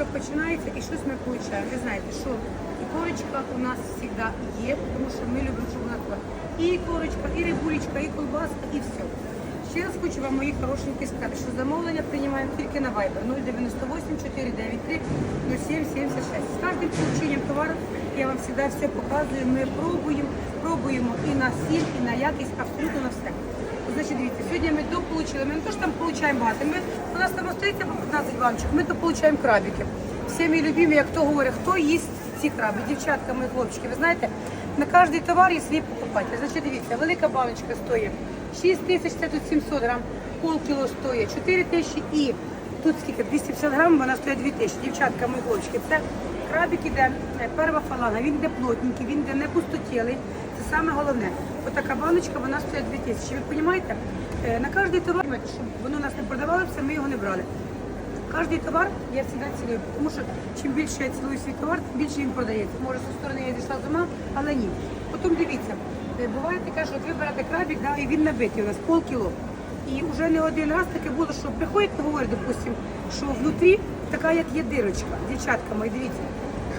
Утро починається і щось ми получаємо. Ви знаєте, що ікорочка у нас завжди є, тому що ми любимо, щоб вона була. І ікорочка, і рибулечка, і колбаска, і все. Ще раз хочу вам, мої хорошенькі, сказати, що замовлення приймаємо тільки на Viber 098 493 07 76. З кожним полученням товару я вам завжди все показую. Ми пробуємо, пробуємо і на сіль, і на якість, абсолютно на все. Значить, дивіться, сьогодні ми дополучили, ми не то, що там получаємо багато, ми, у нас там остається по 15 баночок, ми дополучаємо крабики. Всі мої любимі, як хто говорить, хто їсть ці краби, дівчатка, мої хлопчики, ви знаєте, на кожний товар є свій покупатель. Значить, дивіться, велика баночка стоїть 6 тисяч, це тут 700 грам, полкіло стоїть, 4 тисячі і тут скільки, 250 грам, вона стоїть 2 тисячі. Дівчатка, мої хлопчики, це крабик іде, е, перва фаланга, він йде плотненький, він йде не пустотілий. Саме головне. Отака баночка, вона стоїть 2 тисячі. Ви розумієте? Е, На кожний товар, щоб воно нас не продавалося, ми його не брали. Кожний товар я завжди цілую, тому що чим більше я цілую свій товар, тим більше він продається. Може, зі сторони я дійшла з ума, але ні. Потім дивіться, е, буває таке, що от ви берете крабик, да, і він набитий у нас полкіло. І вже не один раз таке було, що приходять говорять, допустим, що внутрі така, як є дирочка. Дівчатка мої, дивіться.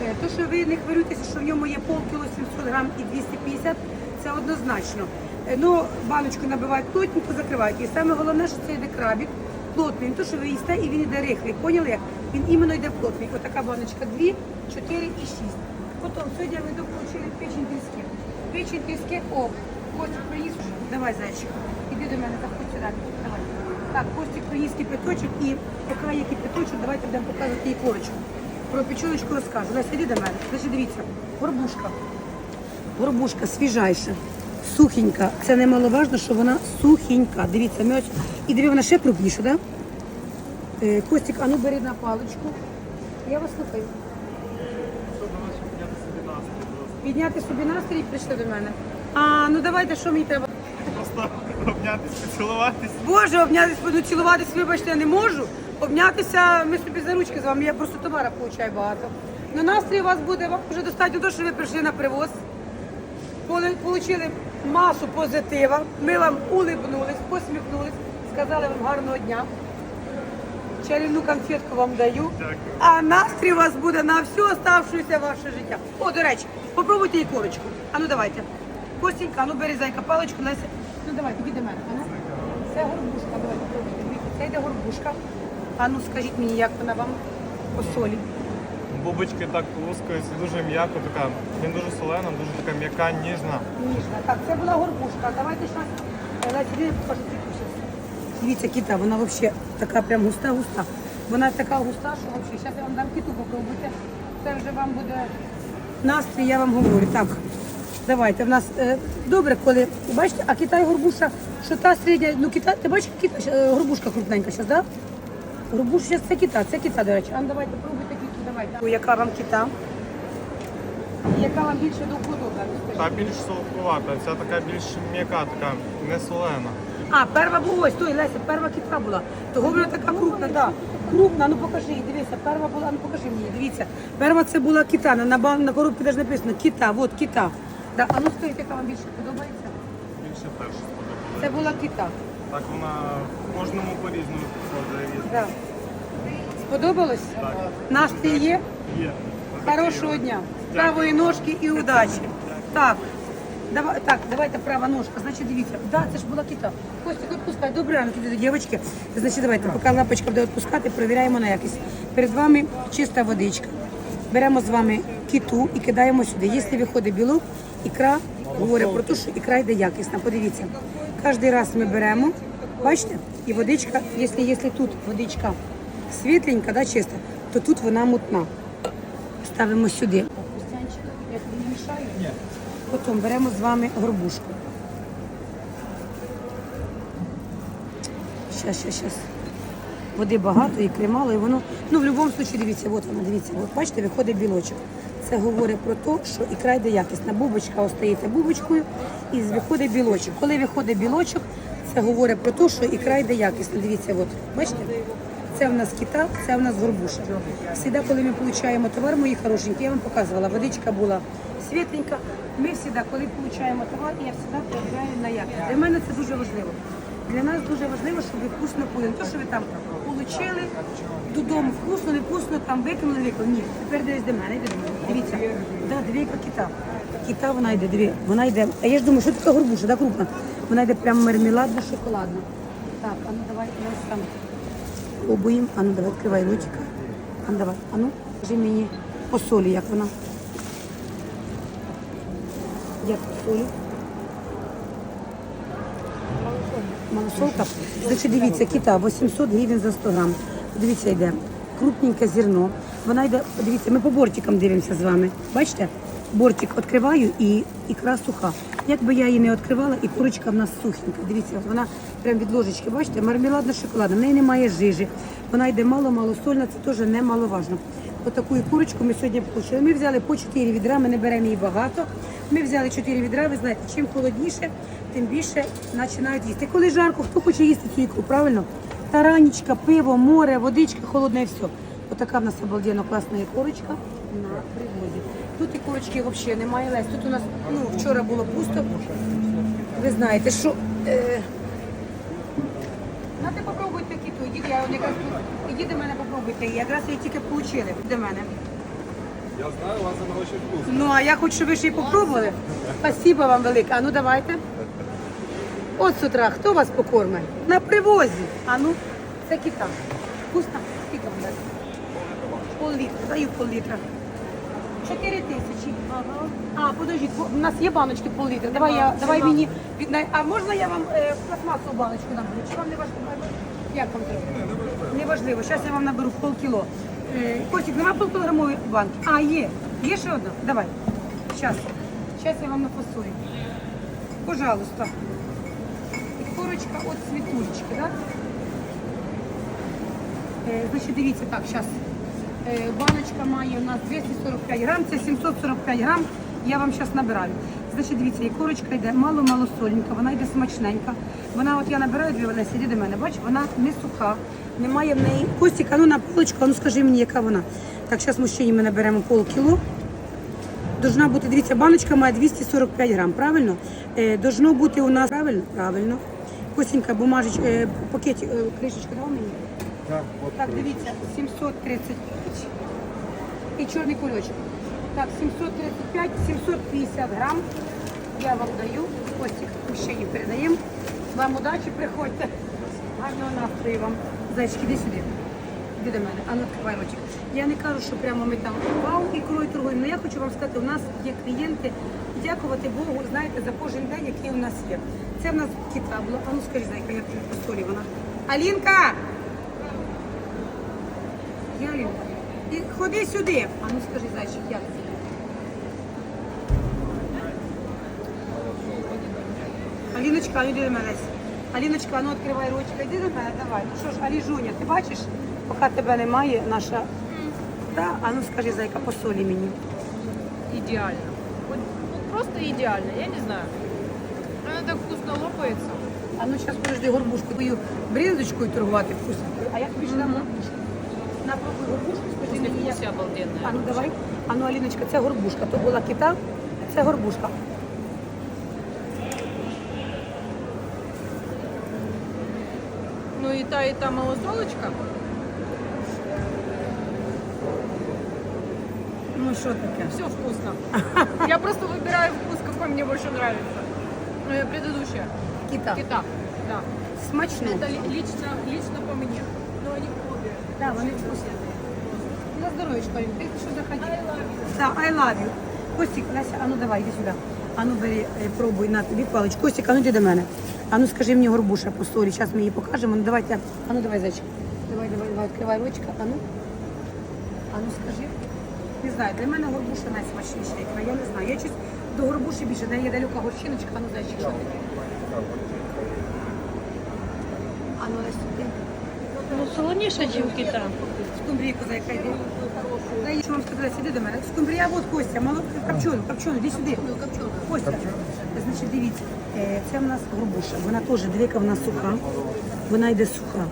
Е, То, що ви не хвилюєтеся, що в ньому є полкіло 700 грам і 250, це однозначно. Е, Ну, баночку набивають плотненько, закривають. І саме головне, що це йде крабик плотний. Не то, що ви їсте, і він йде рихлий. Поняли як? Він іменно йде плотний. Отака баночка 2, 4 і 6. Потім сьогодні ми дополучили печень тріски. Печень тріски, о, Костик приніс. Давай, зайчик. Іди до мене, заходь сюди. Давай. Так, Костик приніс кипяточок і поки є кипяточок, давайте будемо показувати їй корочку. Про печеночку розкажу. Леся, іди до мене. Значить, дивіться, горбушка. Горбушка свіжайша, сухенька. Це немаловажно, що вона сухенька. Дивіться, ми ось... І диви, вона ще крупніша, да? Е, Костік, а ну бери на паличку. Я вас слухаю. Підняти собі настрій і прийшли до мене. А, ну давайте, що мені треба? Просто обнятись, поцілуватись. Боже, обнятися, ну цілуватись, вибачте, я не можу. Обнятися, ми собі за ручки з вами, я просто товара получаю багато. Ну настрій у вас буде, вам вже достатньо того, що ви прийшли на привоз. Получили масу позитива. Ми вам улибнулись, посміхнулись, сказали вам гарного дня. Чарівну конфетку вам даю. Дякую. А настрій у вас буде на всю оставшуюся ваше життя. О, до речі, попробуйте ікорочку. А ну давайте. Костенька, ну бери зайка паличку, Леся. Ну давайте, іди мене. Це горбушка, давайте пробуйте. Це йде горбушка. А ну скажіть мені, як вона вам по солі. Бубочки так лускаються, дуже м'яко така. Він дуже солена, дуже така м'яка, ніжна. Ніжна. Так, це була горбушка. Давайте щось. Е, іди покажу кіту. Дивіться, кіта, вона взагалі така прям густа-густа. Вона така густа, що взагалі. Зараз я вам дам кіту, попробуйте. Це вже вам буде настрій, я вам говорю. Так, давайте. В нас е, добре, коли бачите, а Китай горбуша, що та середня, ну Китай, ти бачиш, кита, е, горбушка крупненька зараз, так? Да? Горбуша зараз це кита, це кита, до речі. А ну давайте пробуйте кіту, давайте. Яка вам кита? Яка вам більше до вподоби? Та більш солодкувата, ця така більш м'яка, така не солена. А, перва була, ось, той, Леся, перва кітка була. Того вона така крупна, так. Да. Крупна, ну покажи, дивися, перва була, ну покажи мені, дивіться. Перва це була кита, на, на, бан- на коробці навіть написано кита, от кита. Да. А ну скажіть, яка вам більше подобається? Більше перша сподобалася. Це була кита. Так вона кожному по-різному. Да. Сподобалось? Так. Настрій є? Є. Хорошого дня. Правої ножки і удачі. Так. Давай, так, давайте права ножка. Значить, дивіться. Да, це ж була кита. Костя, відпускай. Добрий ранок, іди до дівчатки. Значить, давайте, поки лапочка буде відпускати, перевіряємо на якість. Перед вами чиста водичка. Беремо з вами киту і кидаємо сюди. Якщо виходить білок, ікра говорить про те, що ікра йде якісна. Подивіться. Кожен раз ми беремо, бачите, і водичка, якщо, якщо тут водичка світленька, да, чиста, то тут вона мутна. Ставимо сюди. Потім беремо з вами горбушку. Щас, щас, щас. Води багато, ікри мало, і воно. Ну, в будь-якому випадку, дивіться, от вона, дивіться, от бачите, виходить білочок. Це говорить про те, що ікра йде якісна. Бубочка остається бубочкою і виходить білочок. Коли виходить білочок, це говорить про те, що ікра йде якісна. Дивіться, от, бачите? Це в нас кита, це в нас горбуша. Всегда, коли ми отримуємо товар, мої хорошенькі, я вам показувала, водичка була світленька. Ми завжди, коли отримуємо товар, я завжди перевіряю на якість. Для мене це дуже важливо. Для нас дуже важливо, щоб ви вкусно пили. Не то, що ви там отримали, додому вкусно, не вкусно, там викинули, викинули. Ні, тепер дивись до мене, йди до мене. Дивіться, да, диви, яка кита. Кита вона йде, диви, вона йде. А я ж думаю, що така горбуша, да, крупна. Вона йде прям мармеладна, шоколадна. Так, а ну давай, ось там. Пробуємо. А ну давай, відкривай ротика. А ну давай, а ну, скажи мені по солі, як вона. Як по солі? Малосолка. Значить, дивіться, кита 800 гривень за 100 грам. Дивіться, йде крупненьке зерно. Вона йде, дивіться, ми по бортикам дивимося з вами. Бачите? Бортик відкриваю і ікра суха. Якби я її не відкривала, і курочка в нас сухенька. Дивіться, от вона прям від ложечки, бачите, мармеладна шоколадна, в неї немає жижі. Вона йде мало-мало сольна, це теж немаловажно. Отаку курочку ми сьогодні получили. Ми взяли по 4 відра, ми не беремо її багато. Ми взяли 4 відра, ви знаєте, чим холодніше, тим більше починають їсти. Коли жарко, хто хоче їсти цю ікру, правильно? Таранічка, пиво, море, водичка, холодне і все. Отака в нас обалденно класна ікорочка на привозі. Тут ікорочки взагалі немає лесь. Тут у нас ну, вчора було пусто. Ви знаєте, що. Е... Нате попробуйте кіту, ідіть, я якраз тут. Ідіть до мене попробуйте. Якраз її тільки отримали до мене. Я знаю, у вас она очень вкусная. Ну, а я хочу, щоб ви ще й попробували. Спасибо вам велике. А ну давайте. От з утра, хто вас покорме? На привозі. А ну, це кита. Вкусно? Скільки вам дати? Пол літра. Даю пол літра. Чотири тисячі. А, подождіть, в нас є баночки пол літра. Давай я, давай мені від най- А можна я вам е, пластмасову баночку наберу? Чи вам не важливо? Як вам треба? Неважливо. Зараз я вам наберу полкіло. Е, Костік, нема полкілограмової банки? А, є. Є ще одна? Давай. Зараз. Зараз я вам нафасую. Пожалуйста. І корочка от цвітулечки, так? Е, дивіться, так, зараз. Е, баночка має у нас 245 грам, це 745 грам. Я вам зараз набираю. Значить, дивіться, і корочка йде мало-мало сольненька, вона йде смачненька. Вона, от я набираю дві Олесі, іди до мене, бач, вона не суха, немає в неї. Костік, а ну на паличку, ну скажи мені, яка вона. Так, зараз мужчині ми наберемо полкіло. Должна бути, дивіться, баночка має 245 грам, правильно? Е, должно бути у нас правильно? Правильно. Костенька, бумажечка, е, пакет, е, кришечку дав мені? Да, вот Так, дивіться, 735 і чорний кульочок. Так, 735, 750 грам. Я вам даю. Костік мужчині передаємо. Вам удачі, приходьте. Гарного настрою вам. Зайчики, іди сюди. Іди до мене, а ну відкривай ротик. Я не кажу, що прямо ми там вау ікрою торгуємо. але я хочу вам сказати, у нас є клієнти, дякувати Богу, знаєте, за кожен день, який у нас є. Це в нас кита була. А ну скажи, зайка, як по солі вона. Алінка! Я. І ходи сюди. А ну скажи, зайчик, як це? Аліночка, ну йди до мене. Аліночка, ну відкривай ручка, йди до мене, давай. Ну що ж, Аліжуня, ти бачиш, поки тебе немає, наша. Та, а ну скажи, зайка, по солі мені. идеально. Вот, просто идеально, я не знаю. Так вкусно лопается. А ну зараз подожди горбушку твою бринзочкою торгувати вкусно. А я тобі ж дам горбушку. На пробуй горбушку, скажи мені, як. А ну давай. А ну, Аліночка, це горбушка. То була кита, це горбушка. Ну и та, и та малосолочка. Ну що таке? Все вкусно. Я просто выбираю вкус, какой мне больше нравится Э, Предыдущая. Кита. Кита. Да. Смачно. Это ли- лично, лично по мне. Но они обе. Да, вони вкусні. На здоров'ячко, Алін, ти що заходи. Так, I love you. Костік, Леся, а ну давай, іди сюди. А ну бери, е, пробуй на тобі паличку. Костік, а ну йди до мене. А ну скажи мені горбуша по солі. Зараз ми її покажемо. Ну давайте. А ну давай, зайчик. Давай, давай, давай, відкривай ручка. А ну. А ну скажи. Не знаю, для мене горбуша найсмачніша ікра. Я не знаю. Я щось до горбуші більше. Не є далека горчиночка, а ну зайчик, що таке? А ну Леся, ти. Ну, солоніше, ніж у кита. Скумбрійку зайка йди. Дай, я що вам сказала, сиди до мене. Скумбрія, от Костя, мало копчену, копчену, іди сюди. Костя, значить, дивіться, е, це в нас горбуша. Вона теж, двіка в нас суха. Вона йде суха.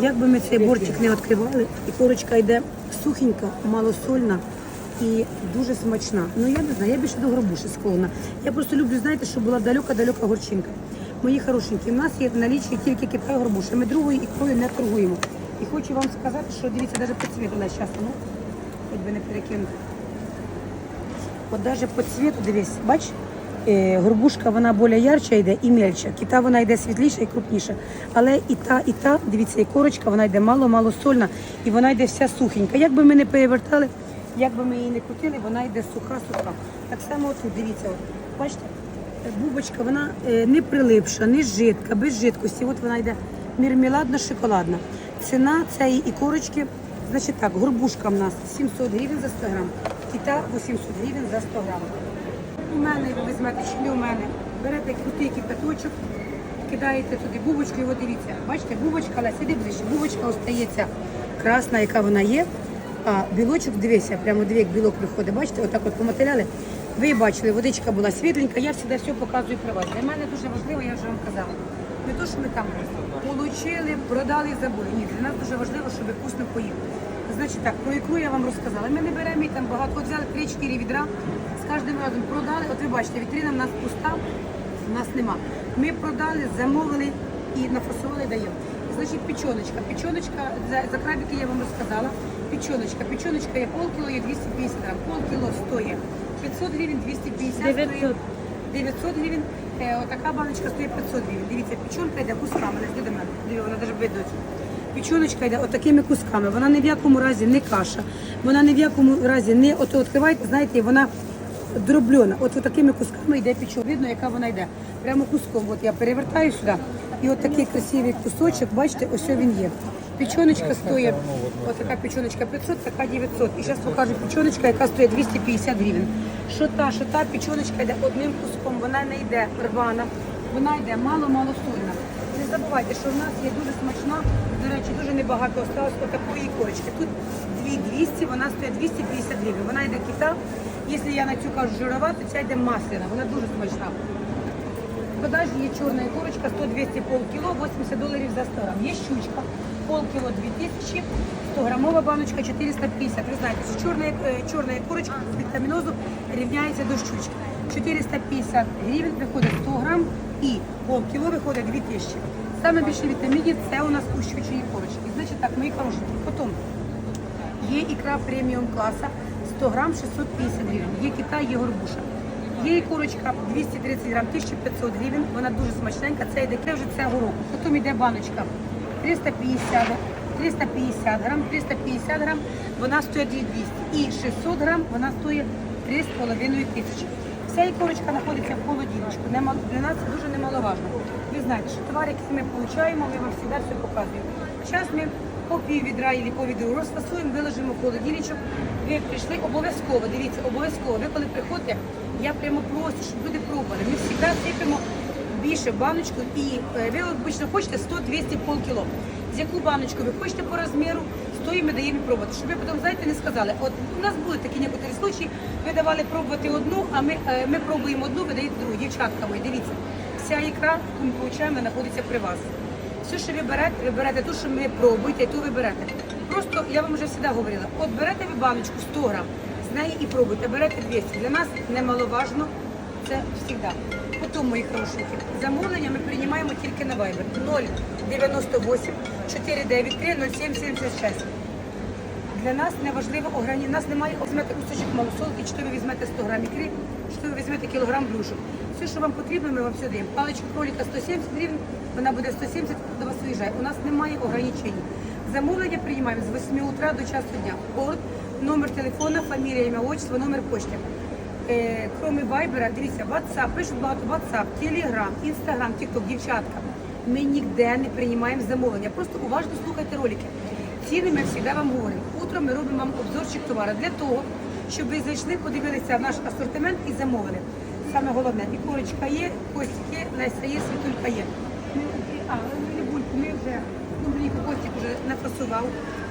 Як би ми цей бортик не відкривали, і корочка йде сухенька, малосольна і дуже смачна. Ну я не знаю, я більше до горбуші склонна. Я просто люблю, знаєте, щоб була далека-далека горчинка. Мої хорошенькі, в нас є в налічі тільки китай горбуша. Ми другою ікрою не торгуємо. І хочу вам сказати, що дивіться, навіть по цвіту на зараз, ну, хоч би не перекинути. От навіть по цвіту, дивись, бач, е, горбушка вона більш ярча йде і мельча. Кита вона йде світліша і крупніша. Але і та, і та, дивіться, і корочка, вона йде мало-мало сольна, і вона йде вся сухенька. Як би ми не перевертали, як би ми її не крутили, вона йде суха-суха. Так само тут, дивіться, от, бачите, бубочка, вона е, не прилипша, не жидка, без жидкості. От вона йде мірмеладна-шоколадна. Ціна цієї і корочки, значить так, горбушка в нас 700 гривень за 100 грам, кита 800 гривень за 100 грам. У мене ви візьмете чи не у мене, берете крутий кипяточок, кидаєте туди бубочку, і от дивіться, бачите, бубочка, але сиди ближче, бубочка остається красна, яка вона є, а білочок, дивися, прямо дві, як білок виходить, бачите, отак от поматеряли. Ви бачили, водичка була світленька, я завжди все показую при вас. Для мене дуже важливо, я вже вам казала. Не то, що ми там получили, продали забули. Ні, для нас дуже важливо, щоб ви вкусно поїли. Значить так, про ікру я вам розказала. Ми не беремо її там багато, от взяли 3-4 відра, з кожним разом продали. От ви бачите, вітрина в нас пуста, в нас нема. Ми продали, замовили і нафасували даємо. Значить, печоночка. Печоночка, за, за крабики я вам розказала. Печоночка. Печоночка є полкіло, є 250 грам. Полкіло стоїть 500 гривень, 250 900. 900 гривень. Е, отака баночка стоїть 500 гривень. Дивіться, печонка йде кусками, не до мене. Дивіться, вона навіть видно. Печоночка йде отакими кусками. Вона ні в якому разі не каша. Вона ні в якому разі не ото відкриваєте, знаєте, вона дроблена. От такими кусками йде печон. Видно, яка вона йде. Прямо куском. От я перевертаю сюди. І от такий красивий кусочок, бачите, ось він є. Печоночка стоїть, от така печоночка 500, така 900. І зараз покажу печоночка, яка стоїть 250 гривень. Що та, що та печоночка йде одним куском, вона не йде рвана, вона йде мало-мало сольна. Не забувайте, що в нас є дуже смачна, до речі, дуже небагато осталось отакої корочки. Тут 2200, вона стоїть 250 гривень. Вона йде кита. Якщо я на цю кажу жирова, то ця йде масляна, вона дуже смачна. Продажі є чорна курочка 100-200 полкіло, 80 доларів за 100 грам. Є щучка, полкіло 2000, 100 грамова баночка 450. Ви знаєте, що чорна, чорна курочка з вітамінозу рівняється до щучки. 450 гривень виходить 100 грам і полкіло виходить 2000. Саме більше вітамінів це у нас у щучої курочки. Значить так, мої хороші. Потім Є ікра преміум класа 100 грам 650 гривень. Є китай, є горбуша. Є і курочка 230 грам 1500 гривень. Вона дуже смачненька. Це йде вже це горох. Потім йде баночка 350 350 грам, 350 грам, вона стоїть 2200. І 600 грам вона стоїть 3,5 тисячі. Вся ікорочка знаходиться в холодильничку. Для нас дуже немаловажно. Ви знаєте, що товар, який ми отримуємо, ми вам завжди все показуємо. Зараз ми по пів відра або по відру розфасуємо, виложимо в холодильничок. Ви прийшли обов'язково, дивіться, обов'язково. Ви коли приходите, я прямо прошу, щоб люди пробували. Ми завжди сипемо більше баночку і е, ви обично хочете 100-200 полкіло. З яку баночку ви хочете по розміру, з тої ми даємо пробувати. Щоб ви потім, знаєте, не сказали, от у нас були такі некоторі случаї, ви давали пробувати одну, а ми, е, ми пробуємо одну, ви даєте другу. Дівчатка мої, дивіться, вся ікра, яку ми получаємо, знаходиться при вас. Все, що ви берете, ви берете ту, що ми пробуєте, ту ви берете. Просто я вам вже завжди говорила, от берете ви баночку 100 грам, з неї і пробуйте, берете 200. Для нас немаловажно це завжди. Потім, мої хорошенькі, замовлення ми приймаємо тільки на Viber 098 493 0776. Для нас не важливо. У нас немає візьмете кусочок малосолки, чи то ви візьмете 100 грам ікри, чи то ви візьмете кілограм брюшок. Все, що вам потрібно, ми вам все даємо. Паличка кроліка 170 гривень, вона буде 170, до вас виїжджає. У нас немає ограничень. Замовлення приймаємо з 8 утра до часу дня. Город, номер телефона, фамілія, ім'я, отчество, номер почти. Е, кроме Вайбера, дивіться, WhatsApp, пишуть багато WhatsApp, Telegram, Instagram, TikTok, дівчатка. Ми ніде не приймаємо замовлення. Просто уважно слухайте ролики. Ціни ми завжди вам говоримо. Утром ми робимо вам обзорчик товару для того, щоб ви зайшли, подивилися наш асортимент і замовили. Саме головне, і корочка є, костик є, Леся є, світулька є. Ми, а, ми ми вже, мені костик вже нафасував.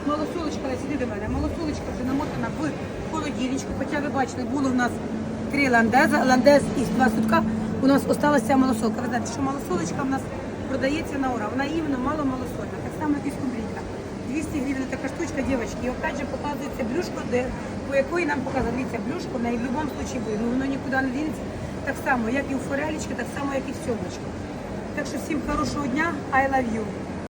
Малосолочка, Леся, іди до мене. Малосолочка вже намотана в холодильничку, хоча ви бачили, було в нас три ландеза, ландез і два сутка. У нас осталася малосолка. Ви знаєте, що малосолочка в нас продається на ура. Вона іменно мало малосольна. Так само, як і скумбрійка. 200 гривень така штучка, дівчатки. І опять же показується блюшко, де, по якої нам показує. Дивіться, блюшко, в неї в будь-якому випадку. Ну, воно нікуди не дінеться. Так само, як і у форелічки, так само, як і в сьомочки. Так що всім хорошого дня. I love you.